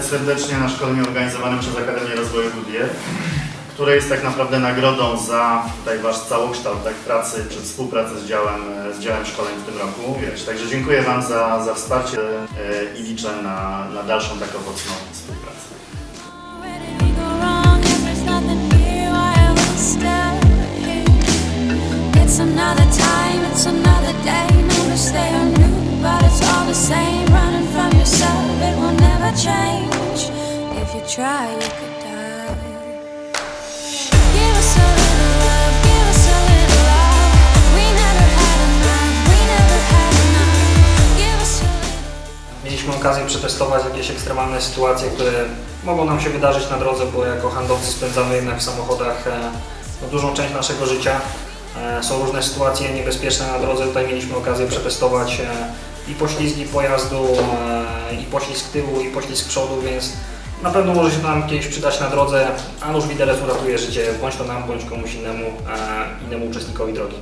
serdecznie na szkoleniu organizowanym przez Akademię Rozwoju Goodyear, które jest tak naprawdę nagrodą za tutaj Wasz całokształt tak, pracy czy współpracy z działem, z działem szkoleń w tym roku. Także dziękuję Wam za, za wsparcie e, i liczę na, na dalszą tak owocną współpracę. Okazję przetestować jakieś ekstremalne sytuacje, które mogą nam się wydarzyć na drodze, bo jako handlowcy spędzamy jednak w samochodach e, no, dużą część naszego życia. E, Są różne sytuacje niebezpieczne na drodze. Tutaj mieliśmy okazję przetestować e, i poślizgi pojazdu, i poślizg tyłu, i poślizg przodu, więc na pewno może się nam kiedyś przydać na drodze, a nóż widelec uratuje życie bądź to nam, bądź komuś innemu, innemu uczestnikowi drogi.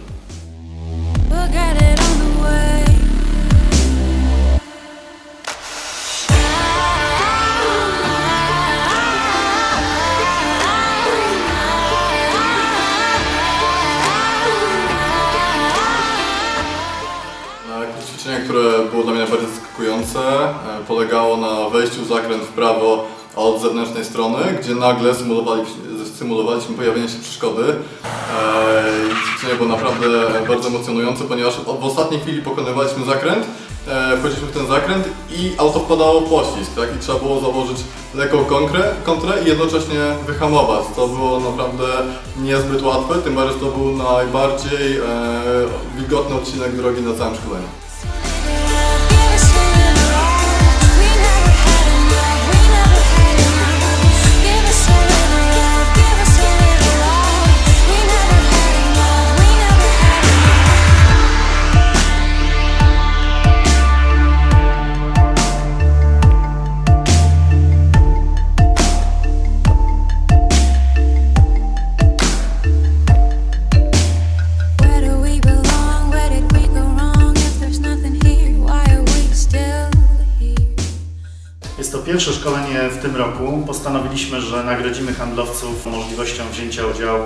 Które było dla mnie najbardziej zaskakujące, e, polegało na wejściu w zakręt w prawo od zewnętrznej strony, gdzie nagle symulowali, symulowaliśmy pojawienie się przeszkody. E, Ćwiczenie było naprawdę bardzo emocjonujące, ponieważ w ostatniej chwili pokonywaliśmy zakręt, e, wchodziliśmy w ten zakręt i auto wpadało w tak? I trzeba było założyć lekką kontrę, kontrę i jednocześnie wyhamować. To było naprawdę niezbyt łatwe, tym bardziej, że to był najbardziej e, wilgotny odcinek drogi na całym szkoleniu. Pierwsze szkolenie w tym roku. Postanowiliśmy, że nagrodzimy handlowców możliwością wzięcia udziału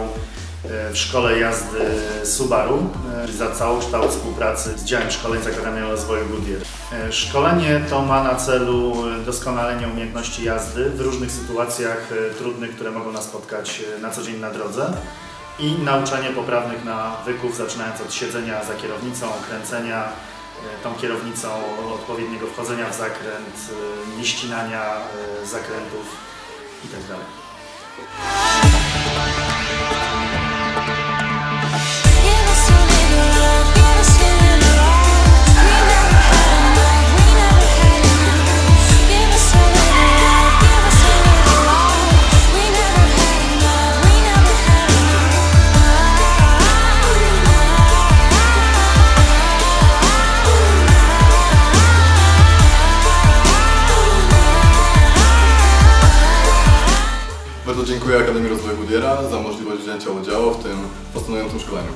e, w szkole jazdy Subaru e, za całokształt współpracy z działem szkoleń z Akademią Rozwoju Goodyear. E, Szkolenie to ma na celu doskonalenie umiejętności jazdy w różnych sytuacjach trudnych, które mogą nas spotkać na co dzień na drodze i nauczanie poprawnych nawyków, zaczynając od siedzenia za kierownicą, kręcenia tą kierownicą, odpowiedniego wchodzenia w zakręt, e, nieścinania e, zakrętów itd. Bardzo dziękuję Akademii Rozwoju Goodyeara za możliwość wzięcia udziału w tym fascynującym szkoleniu.